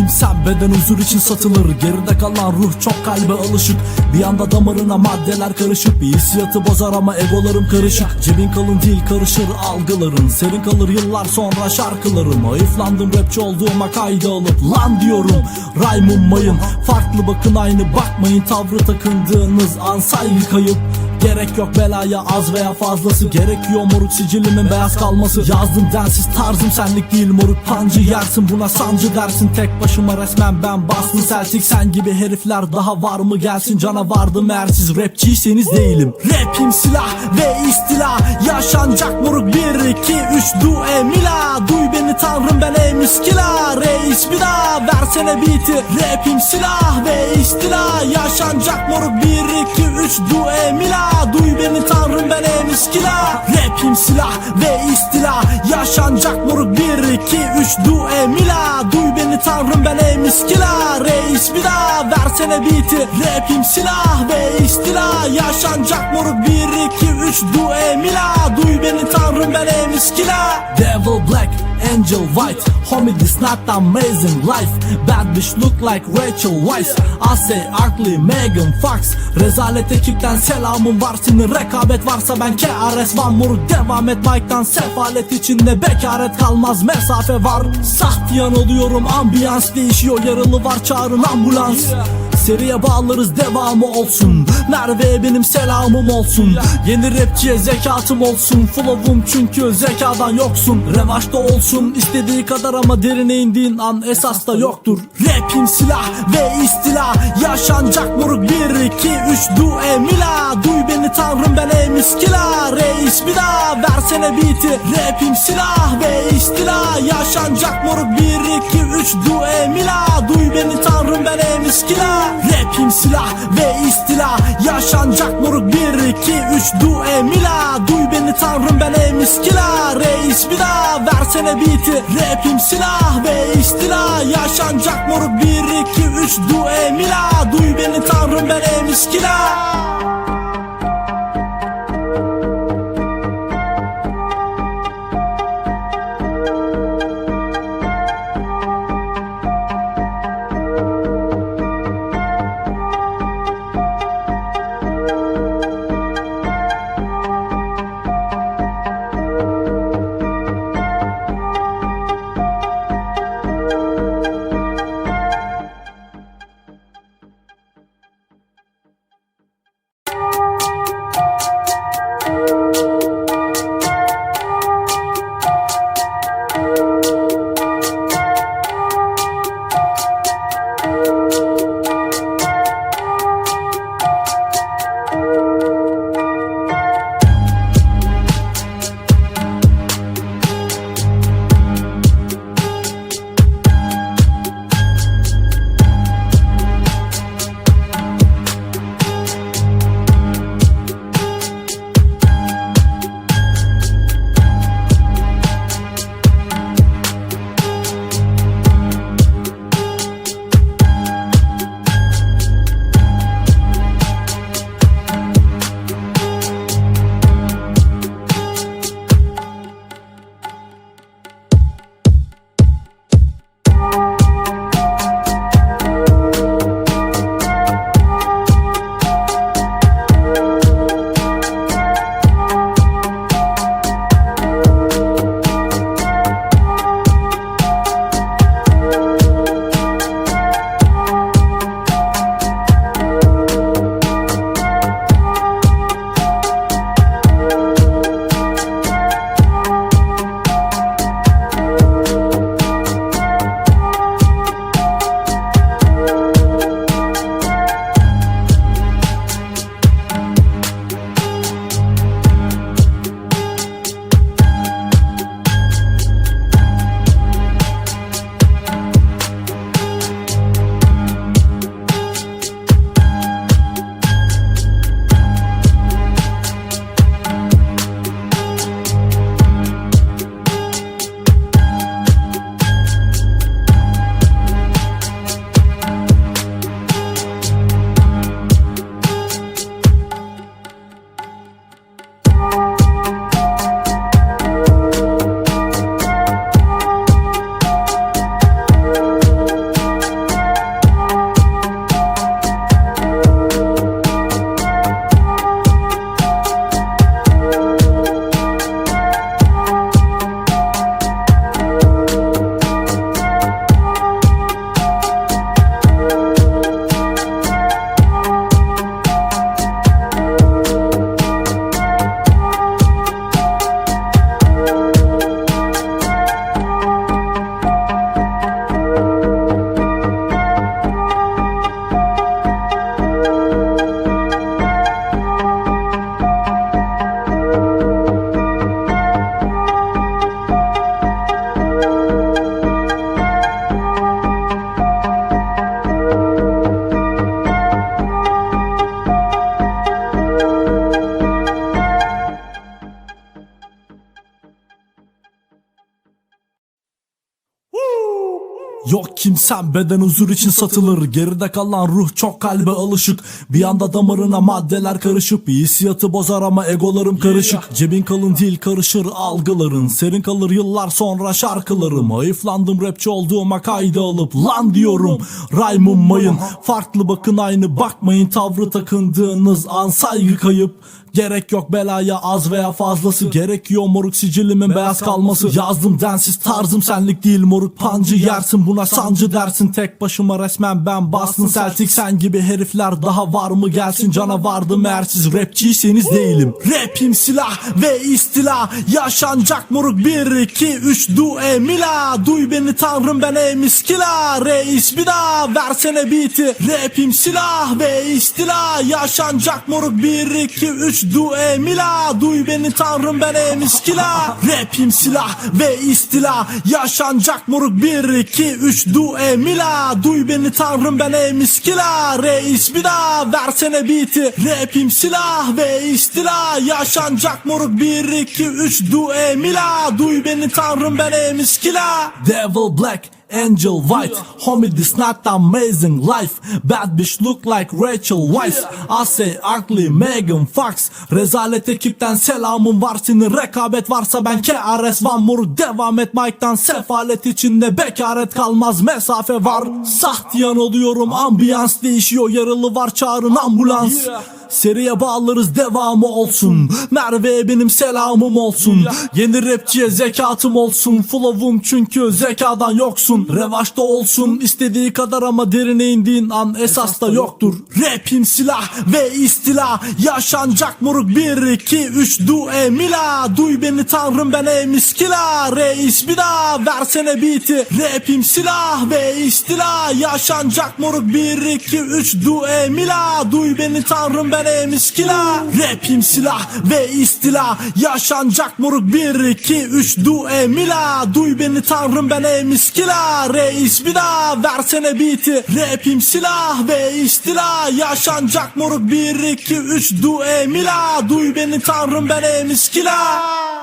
kimsen beden huzur için satılır. Geride kalan ruh çok kalbe alışık. Bir anda damarına maddeler karışık. Bir hissiyatı bozar ama egolarım karışık. Cebin kalın değil karışır algıların. Serin kalır yıllar sonra şarkılarım. Hayıflandım rapçi olduğuma kayda alıp Lan diyorum. Rhyme'ım mayın Farklı bakın aynı bakmayın. Tavrı takındığınız an saygı kayıp Gerek yok belaya az veya fazlası. Gerekiyor moruk sicilimin beyaz kalması. Yazdım densiz tarzım senlik değil moruk. Pancı yersin buna sancı dersin. Tek başıma resmen ben bastım Celtic. Sen gibi herifler daha var mı? Gelsin Cana vardım eğer siz rapçiyseniz değilim. Rapim silah ve istila. Yaşanacak moruk. 1 2 3 du emila Duy beni tanrım ben ey miskila. Reis bir daha versene beat'i. Rapim silah ve istila. Yaşanacak moruk. 1 2 3 du emila Duy beni tanrım ben ey miskila Rapim silah ve istila. Yaşanacak moruk 1 2 3 du emila Duy beni tanrım ben ey miskila Reis bir daha versene beat'i. Rapim silah ve istila. Yaşanacak moruk 1 2 3 du emila Duy beni tanrım ben ey miskila Devil Black Angel White Homie this not amazing life. Bad bitch look like Rachel Weisz. I say Arkley Megan Fox. Rezalet ekipten selamım var Senin rekabet varsa ben KRS Van Moruk devam et Mike'dan sefalet içinde Bekaret kalmaz. Mesafe var Saht yanılıyorum ambiyans değişiyor. Yaralı var çağırın ambulans Seriye bağlarız devamı olsun. Merve'ye benim selamım olsun. Yeni rapçiye zekatım olsun. Flow'um çünkü zekadan yoksun. Revaçta olsun. İstediği kadar ama derine indiğin an esas da yoktur. Rapim silah ve istila. Yaşanacak moruk. 1 2 3 du emila Duy beni tanrım ben ey miskila. Reis bir daha versene beat'i. Rapim silah ve istila. Yaşanacak moruk. 1 2 3 du emila Duy beni tanrım ben ey miskila Rapim silah ve istila. Yaşanacak moruk 1 2 3 du emila Duy beni tanrım ben ey miskila. Reis bir daha versene beat'i Rapim silah ve istila. Yaşanacak moruk 1 2 3 du emila Duy beni tanrım ben ey kimsen beden huzur için satılır. Geride kalan ruh çok kalbe alışık. Bir anda damarına maddeler karışıp Hissiyatı bozar ama egolarım karışık. Cebin kalın değil karışır algıların. Serin kalır yıllar sonra şarkılarım. Hayıflandım rapçi olduğuma kayda alıp Lan diyorum. Rhyme'ım mayın. Farklı bakın aynı. Bakmayın Tavrı takındığınız an saygı kayıp Gerek yok belaya az veya fazlası. Gerekiyor moruk sicilimin beyaz kalması. Yazdım densiz tarzım senlik değil moruk. Pancı yersin buna sancı dersin. Tek başıma resmen ben Boston Celtic Sen gibi herifler daha var mı? Gelsin Canavardım eğer siz rapçiyseniz değilim. Rapim silah ve istila. Yaşanacak moruk. 1 2 3 du emila Duy beni tanrım ben emiskila Reis bir daha versene beat'i. Rapim silah ve istila. Yaşanacak moruk. 1 2 3 du emila Duy beni tanrım ben emiskila Rapim silah ve istila Yaşanacak moruk. 1 2 3 du emila Duy beni tanrım ben emiskila Reis bir daha versene beat'i. Rapim silah ve istila Yaşanacak moruk. 1 2 3 du emila Duy beni tanrım ben emiskila Devil Black Angel White Homie this not amazing life. Bad bitch look like Rachel Weisz. I say ugly Megan Fox Rezalet ekipten selamım var senin rekabet varsa ben KRS Van Moore Devam et Mike'dan sefalet içinde bekaret kalmaz mesafe var. Sahtiyan oluyorum ambiyans değişiyor yaralı var çağırın ambulans Seriye bağlarız devamı olsun. Merve'ye benim selamım olsun. Yeni rapçiye zekatım olsun. Flow'um çünkü zekadan yoksun. Revaçta olsun istediği kadar ama derine indiğin an esas da yoktur. Rapim silah ve istila. Yaşanacak moruk. 1 2 3 du emila Duy beni tanrım ben emiskila Reis bir daha versene beat'i. Rapim silah ve istila. Yaşanacak moruk. 1 2 3 du emila Duy beni tanrım ben emiskila Rapim silah ve istila. Yaşanacak moruk 1 2 3 du emila Duy beni tanrım ben emiskila Reis bir daha versene beat'i. Rapim silah ve istila. Yaşanacak moruk 1 2 3 du emila Duy beni tanrım ben emiskila